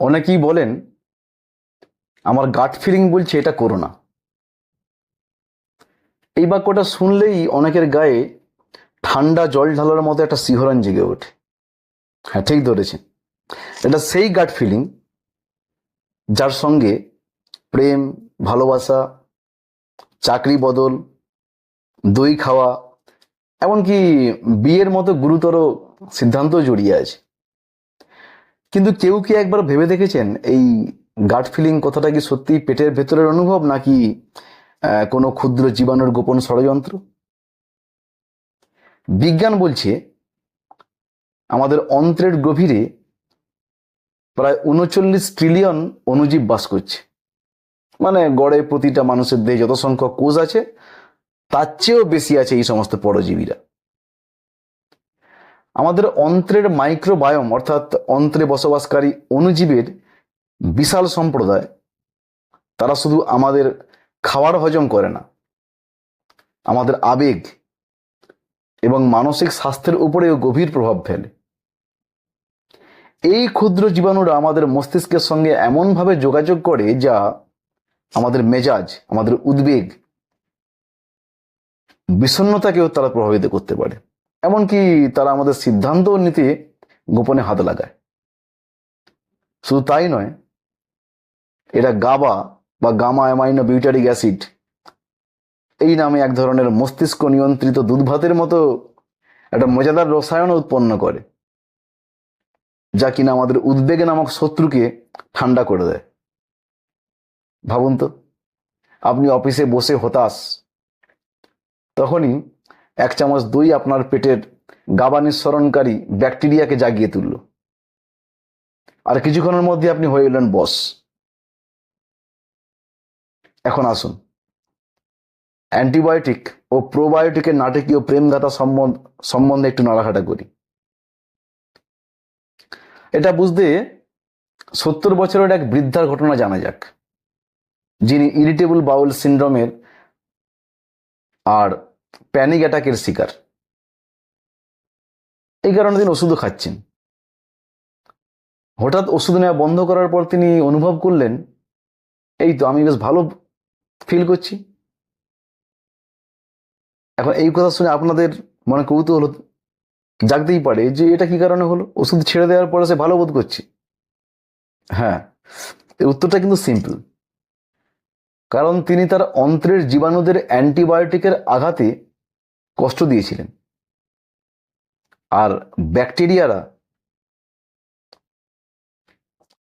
অনেকেই বলেন, আমার গাট ফিলিং বলছে এটা করো না। এই বাক্যটা শুনলেই অনেকের গায়ে ঠান্ডা জল ঢালার মতো একটা শিহরণ জেগে ওঠে। হ্যাঁ ঠিক ধরেছেন। এটা সেই গাট ফিলিং যার সঙ্গে প্রেম, ভালোবাসা, চাকরি বদল, দই খাওয়া, এমনকি বিয়ের মতো গুরুতর সিদ্ধান্ত জড়িয়ে আছে। কিন্তু কেউ কি একবার ভেবে দেখেছেন এই গাট ফিলিং কথাটা কি সত্যি পেটের ভেতরের অনুভব নাকি কোনো ক্ষুদ্র জীবাণুর গোপন ষড়যন্ত্র? বিজ্ঞান বলছে আমাদের অন্ত্রের গভীরে প্রায় উনচল্লিশ ট্রিলিয়ন অণুজীব বাস করছে। মানে গড়ে প্রতিটা মানুষের দেহে যত সংখ্যক কোষ আছে, তার চেয়েও বেশি আছে এই সমস্ত পরজীবীরা। আমাদের অন্ত্রের মাইক্রোবায়োম অর্থাৎ অন্ত্রে বসবাসকারী অণুজীবের বিশাল সম্প্রদায়, তারা শুধু আমাদের খাবার হজম করে না, আমাদের আবেগ এবং মানসিক স্বাস্থ্যের উপরেও গভীর প্রভাব ফেলে। এই ক্ষুদ্র জীবাণুরা আমাদের মস্তিষ্কের সঙ্গে এমনভাবে যোগাযোগ করে যা আমাদের মেজাজ, আমাদের উদ্বেগ, বিষণ্ণতাকেও তারা প্রভাবিত করতে পারে। এমনকি তারা আমাদের সিদ্ধান্ত নিতে গোপনে হাত লাগায়। শুধু তাই নয়, এরা গাবা বা গামা অ্যামাইনো বিউটারিক অ্যাসিড, এই নামে এক ধরনের মস্তিষ্ক নিয়ন্ত্রিত দুধভাতের মতো একটা মজাদার রসায়ন উৎপন্ন করে, যা কিনা আমাদের উদ্বেগ নামক শত্রুকে ঠান্ডা করে দেয়। ভাবুন তো, আপনি অফিসে বসে হতাশ, তখনই এক চামচ দই আপনার পেটের গাবা নিঃসরণকারী ব্যাকটেরিয়াকে জাগিয়ে তুলল। আর কিছুক্ষণের মধ্যে আপনি হয়ে এলেন বস। এখন আসুন। অ্যান্টিবায়োটিক ও প্রোবায়োটিকের নাটকীয় প্রেমগাথা সম্বন্ধ সম্বন্ধে একটু নাড়াঘাটা করি। এটা বুঝতে সত্তর বছরের এক বৃদ্ধার ঘটনা জানা যাক, যিনি ইরিটেবল বাউল সিন্ড্রোমের আর প্যানিক অ্যাটাকের শিকার। এই কারণে তিনি ওষুধও খাচ্ছেন। হঠাৎ ওষুধ নেওয়া বন্ধ করার পর তিনি অনুভব করলেন, এই তো আমি বেশ ভালো ফিল করছি। এখন এই কথা শুনে আপনাদের মনে কৌতূহল জাগতেই পারে যে এটা কি কারণে হলো? ওষুধ ছেড়ে দেওয়ার পরে সে ভালো বোধ করছে। হ্যাঁ উত্তরটা কিন্তু সিম্পল কারণ তিনি তার অন্ত্রের জীবাণুদের অ্যান্টিবায়োটিকের আঘাতে কষ্ট দিয়েছিলেন। আর ব্যাকটেরিয়ারা